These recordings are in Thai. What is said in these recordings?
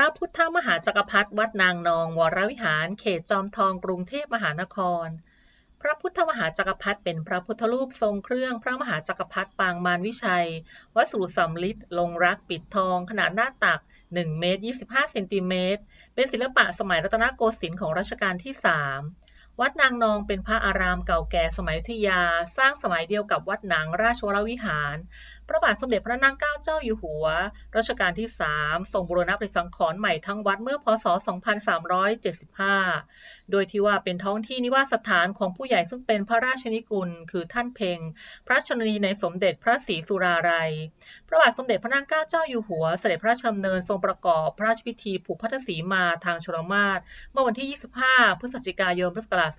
ระพุทธมหาจักรพรรดิวัดนางนอง วรวิหาร เขตจอมทองกรุงเทพมหานคร พระพุทธมหาจักรพรรดิเป็นพระพุทธรูปทรงเครื่องพระมหาจักรพรรดิปางมารวิชัย วัสดุสำริดลงรักปิดทอง ขนาดหน้าตัก 1 เมตร 25 เซนติเมตร เป็นศิลปะสมัยรัตนโกสินทร์ของรัชกาลที่ 3 วัดนางนองเป็นพระอารามเก่าแก่สมัยอยุธยา สร้างสมัยเดียวกับวัดหนังราชวรวิหาร พระบาทสมเด็จพระนางเกล้าเจ้าอยู่หัว รัชกาลที่ 3 ทรงบูรณะปฏิสังขรณ์ใหม่ทั้งวัดเมื่อพศ 2375 โดยที่ว่าเป็นท้องที่นิวาสถานของผู้ใหญ่ซึ่งเป็นพระราชนิกุล คือท่านเพ็ง พระชนนีในสมเด็จพระศรีสุราลัย พระบาทสมเด็จพระนางเกล้าเจ้าอยู่หัว เสด็จพระราชดำเนินทรงประกอบพระราชพิธีผูกพัทธสีมาทางชลมาศเมื่อวันที่ 25 พฤศจิกายนพุทธศักราช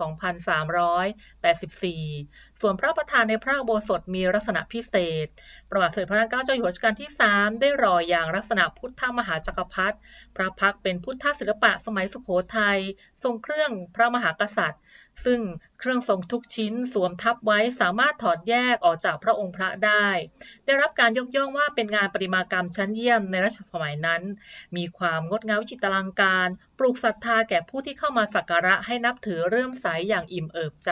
2384 ส่วนพระประธานในพระโบสถมีลักษณะพิเศษประวัติสมเด็จพระนางเกล้าเจ้าอยู่หัวรัชกาลที่ 3 ได้รออย่างลักษณะพุทธมหาจักรพรรดิพระพักเป็นพุทธศิลปะสมัยสุโขทัยทรงเครื่องพระมหากษัตริย์ ซึ่งเครื่องทรงทุกชิ้นสวมทับไว้สามารถถอดแยกออกจากพระองค์พระได้ ได้รับการยกย่องว่าเป็นงานประติมากรรมชั้นเยี่ยมในรัชสมัยนั้น มีความงดงามวิจิตรลังการ ปลูกศรัทธาแก่ผู้ที่เข้ามาสักการะให้นับถือเรื่อมใสอย่างอิ่มเอิบใจ